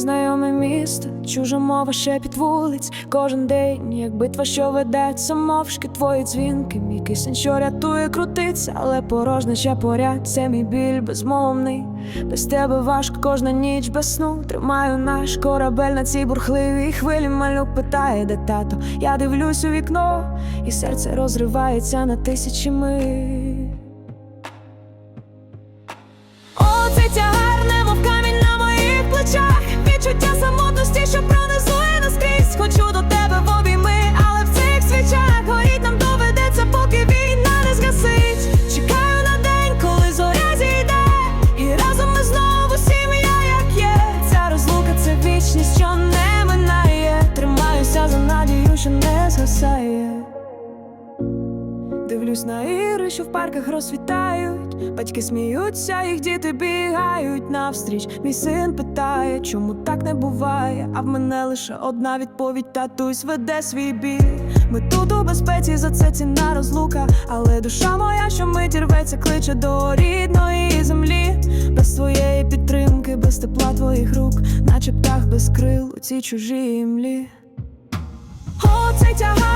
незнайоме місто, чужа мова шепіт вулиць, кожен день, як битва, що ведеться, мовчки твої дзвінки, мій кисень, що рятує, крутиться, але порожне ще поряд, це мій біль безмовний. Без тебе важко кожна ніч без сну. Тримаю наш корабель на цій бурхливій хвилі. Малюк питає, де тато. Я дивлюсь у вікно, і серце розривається на тисячі миль. О, цей не згасає. Дивлюсь на іри, що в парках розцвітають. Батьки сміються, їх діти бігають навстріч. Мій син питає, чому так не буває. А в мене лише одна відповідь: татусь веде свій бій. Ми тут у безпеці, за це ціна розлука. Але душа моя, що мить рветься, кличе до рідної землі. Без твоєї підтримки, без тепла твоїх рук, наче птах без крил у цій чужій млі. О, цей тягар,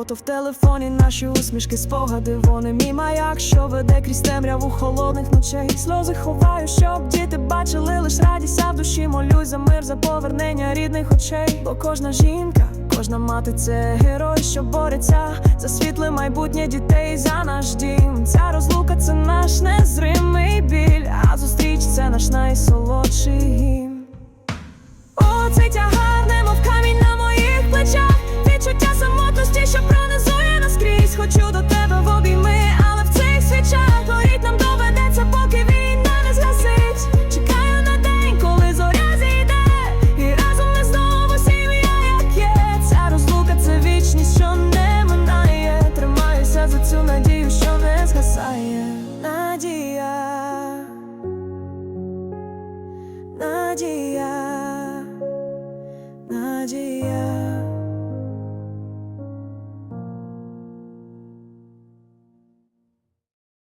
Фото в телефоні, наші усмішки, спогади, вони мій маяк, що веде крізь темряву холодних ночей. Сльози ховаю, щоб діти бачили, лиш радість, а в душі молюсь за мир, за повернення рідних очей. Бо кожна жінка, кожна мати це герой, що бореться за світле майбутнє дітей, за наш дім. Ця розлука це наш незримий біль, а зустріч це наш найсолодший гімн. О, цей тягар saya Nadia, Nadia. Najia